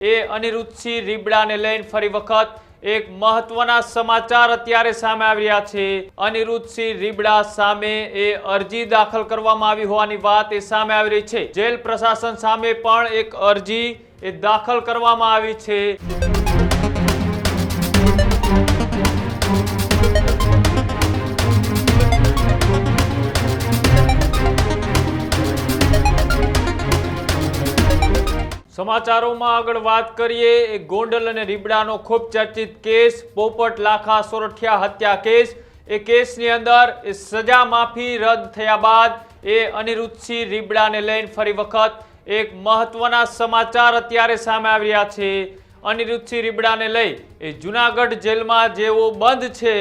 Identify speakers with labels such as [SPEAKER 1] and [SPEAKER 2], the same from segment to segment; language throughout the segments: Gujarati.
[SPEAKER 1] એ અનિરુદ્ધસિંહ રીબડાને લઈને ફરી વખત એક મહત્વના સમાચાર અત્યારે સામે આવી રહ્યા છે. અનિરુદ્ધસિંહ રીબડા સામે એ અરજી દાખલ કરવામાં આવી હોવાની વાત એ સામે આવી રહી છે. જેલ પ્રશાસન સામે પણ એક અરજી એ દાખલ કરવામાં આવી છે. સમાચારોમાં આગળ વાત કરીએ, એ ગોંડલ અને રીબડાનો ખૂબ ચર્ચિત કેસ, પોપટ લાખા સોરઠિયા હત્યા કેસ. એ કેસની અંદર એ સજા માફી રદ થયા બાદ એ અનિરુદ્ધસિંહ રીબડાને લઈને ફરી વખત એક મહત્વના સમાચાર અત્યારે સામે આવી રહ્યા છે. અનિરુદ્ધસિંહ રીબડાને લઈ એ જુનાગઢ જેલમાં જેઓ બંધ છે,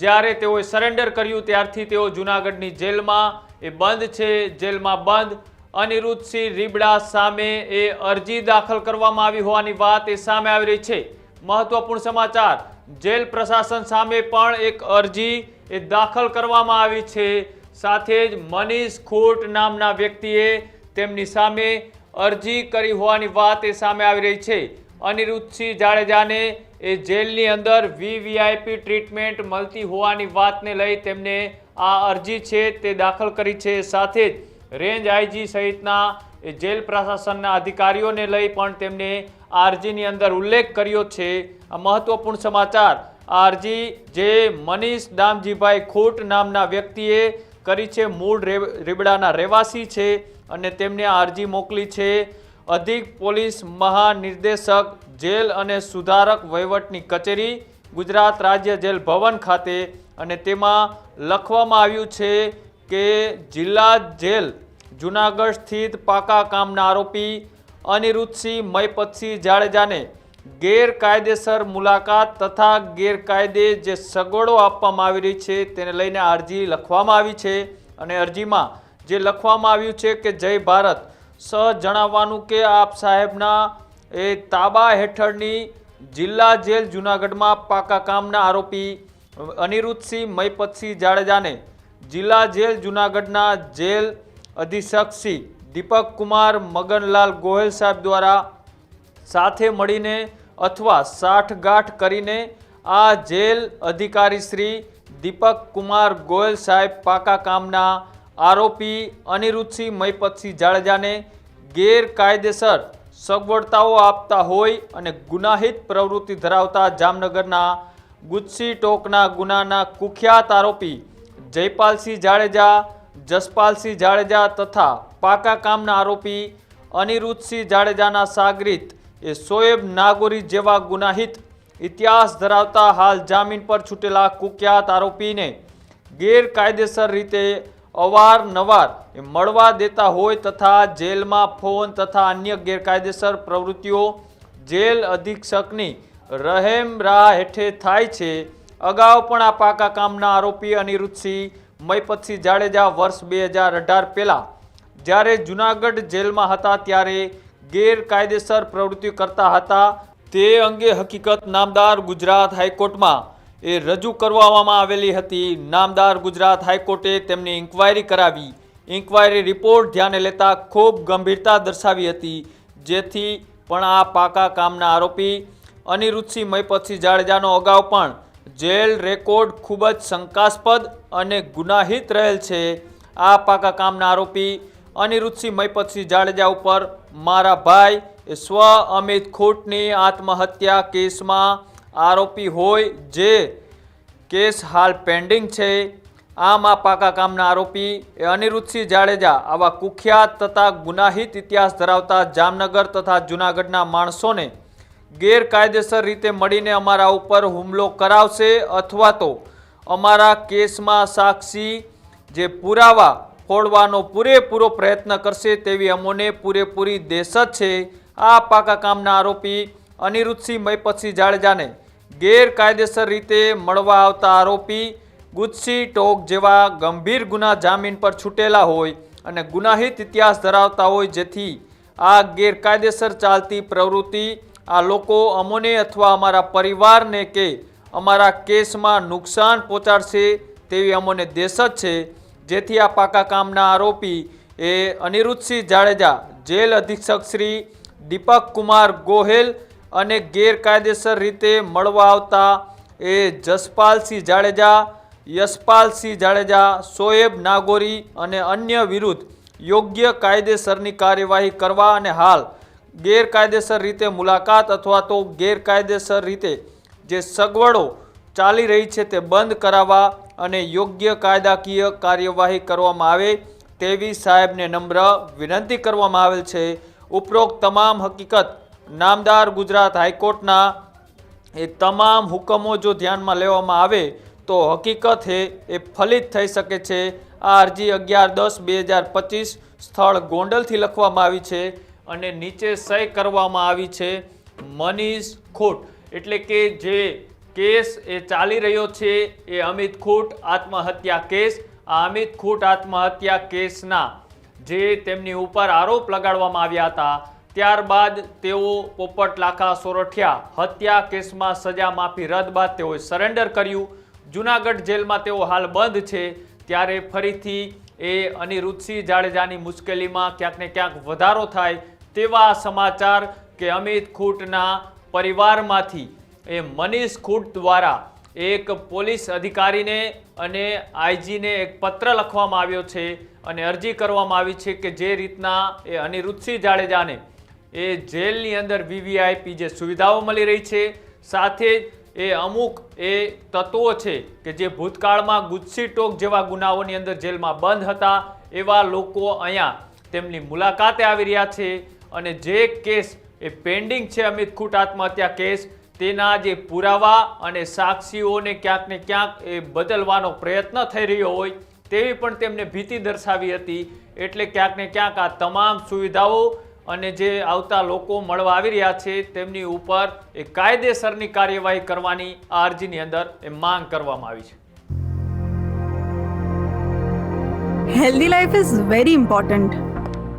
[SPEAKER 1] જ્યારે તેઓએ સરેન્ડર કર્યું, ત્યારથી તેઓ જુનાગઢની જેલમાં એ બંધ છે, જેલમાં બંધ. અનિરુદ્ધસિંહ રીબડા સામે એ અરજી દાખલ કરવામાં આવી હોવાની વાત એ સામે આવી રહી છે. મહત્વપૂર્ણ સમાચાર, જેલ પ્રશાસન સામે પણ એક અરજી એ દાખલ કરવામાં આવી છે. સાથે જ મનીષ ખોટ નામના વ્યક્તિએ તેમની સામે અરજી કરી હોવાની વાત એ સામે આવી રહી છે. અનિરુદ્ધસિંહ જાડેજાને એ જેલની અંદર વીવીઆઈપી ટ્રીટમેન્ટ મળતી હોવાની વાતને લઈ તેમને આ અરજી છે તે દાખલ કરી છે. સાથે જ રેન્જ આઈજી સહિતના જેલ પ્રશાસનના અધિકારીઓને લઈ પણ તેમને આરજીની અંદર ઉલ્લેખ કર્યો છે. આ મહત્વપૂર્ણ સમાચાર આ અરજી જે મનીષ દામજીભાઈ ખોટ નામના વ્યક્તિએ કરી છે, મૂળ રીબડાના રહેવાસી છે અને તેમને અરજી મોકલી છે. અધિક પોલીસ મહાનિર્દેશક, જેલ અને સુધારક વહીવટની કચેરી, ગુજરાત રાજ્ય જેલ ભવન ખાતે અને તેમાં લખવામાં આવ્યું છે કે જિલ્લા જેલ, જુનાગઢ સ્થિત પાકા કામના આરોપી અનિરુદ્ધસિંહ મયપતસિંહ જાડેજાને ગેરકાયદેસર મુલાકાત તથા ગેરકાયદે જે સગવડો આપવામાં આવી રહી છે તેને લઈને અરજી લખવામાં આવી છે અને અરજીમાં જે લખવામાં આવ્યું છે કે જય ભારત સહ જણાવવાનું કે આપ સાહેબના એ તાબા હેઠળની જિલ્લા જેલ જુનાગઢમાં પાકા કામના આરોપી અનિરુદ્ધસિંહ મયપતસિંહ જાડેજાને જિલ્લા જેલ જુનાગઢના જેલ અધિક્ષક શ્રી દીપક કુમાર મગનલાલ ગોહેલ સાહેબ દ્વારા સાથે મળીને અથવા સાઠગાંઠ કરીને આ જેલ અધિકારી શ્રી દીપક કુમાર ગોયલ સાહેબ પાકા કામના આરોપી અનિરુદ્ધસિંહ મયપતસિંહ જાડેજાને ગેરકાયદેસર સગવડતાઓ આપતા હોય અને ગુનાહિત પ્રવૃત્તિ ધરાવતા જામનગરના ગુજસી ટોકના ગુનાના કુખ્યાત આરોપી જયપાલસિંહ જાડેજા, જસપાલસિંહ જાડેજા તથા પાકા કામના આરોપી અનિરુદ્ધસિંહ જાડેજાના સાગરીત એ શોએબ નાગોરી જેવા ગુનાહિત ઇતિહાસ ધરાવતા હાલ જામીન પર છૂટેલા કુખ્યાત આરોપીને ગેરકાયદેસર રીતે અવારનવાર મળવા દેતા હોય તથા જેલમાં ફોન તથા અન્ય ગેરકાયદેસર પ્રવૃત્તિઓ જેલ અધિક્ષકની રહેમ રાહ હેઠે થાય છે અગાઉ પણ આ પાકા કામના આરોપી અનિરુદ્ધસિંહ મયપતસિંહ જાડેજા વર્ષ બે હજાર અઢાર પહેલાં જ્યારે જુનાગઢ જેલમાં હતા ત્યારે ગેરકાયદેસર પ્રવૃત્તિ કરતા હતા. તે અંગે હકીકત નામદાર ગુજરાત હાઈકોર્ટમાં એ રજૂ કરવામાં આવેલી હતી. નામદાર ગુજરાત હાઈકોર્ટે તેમની ઇન્ક્વાયરી કરાવી. ઇન્ક્વાયરી રિપોર્ટ ધ્યાને લેતા ખૂબ ગંભીરતા દર્શાવી હતી. જેથી પણ આ પાકા કામના આરોપી અનિરુદ્ધસિંહ મયપતસિંહ જાડેજાનો અગાઉ પણ જેલ રેકોર્ડ ખૂબ જ શંકાસ્પદ અને ગુનાહિત રહેલ છે. આ પાકા કામના આરોપી અનિરુદ્ધસિંહ મયપતસિંહ જાડેજા ઉપર મારા ભાઈ સ્વ અમિત ખોટની આત્મહત્યા કેસમાં આરોપી હોય જે કેસ હાલ પેન્ડિંગ છે. આમ આ પાકા કામના આરોપી એ અનિરુદ્ધસિંહ જાડેજા આવા કુખ્યાત તથા ગુનાહિત ઇતિહાસ ધરાવતા જામનગર તથા જૂનાગઢના માણસોને ગેરકાયદેસર રીતે મળીને અમારા ઉપર હુમલો કરાવશે અથવા તો અમારા કેસમાં સાક્ષી જે પુરાવા ફોડવાનો પૂરેપૂરો પ્રયત્ન કરશે તેવી અમોને પૂરેપૂરી દેશત છે. આ પાકા કામના આરોપી અનિરુદ્ધસિંહ મયપતસિંહ જાડેજાને ગેરકાયદેસર રીતે મળવા આવતા આરોપી ગુજસી ટોક જેવા ગંભીર ગુના જામીન પર છૂટેલા હોય અને ગુનાહિત ઇતિહાસ ધરાવતા હોય જેથી આ ગેરકાયદેસર ચાલતી પ્રવૃત્તિ આ લોકો અમોને અથવા અમારા પરિવારને કે અમારા કેસમાં નુકસાન પહોંચાડશે તેવી અમોને દેશત છે. જેથી આ પાકા કામના આરોપી એ અનિરુદ્ધસિંહ જાડેજા, જેલ અધિક્ષક શ્રી દીપક કુમાર ગોહેલ અને ગેરકાયદેસર રીતે મળવા આવતા એ જસપાલસિંહ જાડેજા, યશપાલસિંહ જાડેજા શોએબ નાગોરી અને અન્ય વિરુદ્ધ યોગ્ય કાયદેસરની કાર્યવાહી કરવા અને હાલ ગેરકાયદેસર રીતે મુલાકાત અથવા તો ગેરકાયદેસર રીતે જે સગવડો ચાલી રહી છે તે બંધ કરાવવા અને યોગ્ય કાયદાકીય કાર્યવાહી કરવામાં આવે તેવી સાહેબને નમ્ર વિનંતી કરવામાં આવેલ છે. ઉપરોક્ત તમામ હકીકત નામદાર ગુજરાત હાઈકોર્ટના એ તમામ હુકમો જો ધ્યાનમાં લેવામાં આવે તો હકીકત હે, એ ફલિત થઈ શકે છે. આ અરજી અગિયાર દસ બે હજાર પચીસ સ્થળ ગોંડલથી લખવામાં આવી છે. અને નીચે સહી કરવામાં આવી છે મનીષ ખોટ. એટલે કે જે કેસ એ ચાલી રહ્યો છે એ અમિત ખોટ આત્મહત્યા કેસ. આ અમિત ખોટ આત્મહત્યા કેસના જે તેમની ઉપર આરોપ લગાડવામાં આવ્યા હતા, ત્યારબાદ તેઓ પોપટ લાખા સોરઠિયા હત્યા કેસમાં સજા માફી રદ બાદ તેઓએ સરેન્ડર કર્યું. જુનાગઢ જેલમાં તેઓ હાલ બંધ છે. ત્યારે ફરીથી એ અનિરુદ્ધસિંહ જાડેજાની મુશ્કેલીમાં ક્યાંક ને ક્યાંક વધારો થાય તેવા સમાચાર કે અમિત ખૂટના પરિવારમાંથી એ મનીષ ખૂટ દ્વારા એક પોલીસ અધિકારીને અને આઈજીને એક પત્ર લખવામાં આવ્યો છે અને અરજી કરવામાં આવી છે કે જે રીતના એ અનિરુદ્ધસિંહ જાડેજાને એ જેલની અંદર વીવીઆઈપી જે સુવિધાઓ મળી રહી છે, સાથે એ અમુક એ તત્વો છે કે જે ભૂતકાળમાં ગુજસી ટોક જેવા ગુનાઓની અંદર જેલમાં બંધ હતા, એવા લોકો અહીંયા તેમની મુલાકાતે આવી રહ્યા છે. અને જે કેસ એ પેન્ડિંગ છે, અમિત ખૂટ આત્મહત્યા કેસ, તેના જે પુરાવા અને સાક્ષીઓને ક્યાંક ને ક્યાંક એ બદલવાનો પ્રયત્ન થઈ રહ્યો હોય, તેવી પણ તેમને ભીતિ દર્શાવી હતી. એટલે ક્યાંક ને ક્યાંક આ તમામ સુવિધાઓ અને જે આવતા લોકો મળવા આવી રહ્યા છે, તેમની ઉપર એ કાયદેસરની કાર્યવાહી કરવાની આ અરજીની અંદર એ માંગ કરવામાં આવી છે.
[SPEAKER 2] Healthy life is very important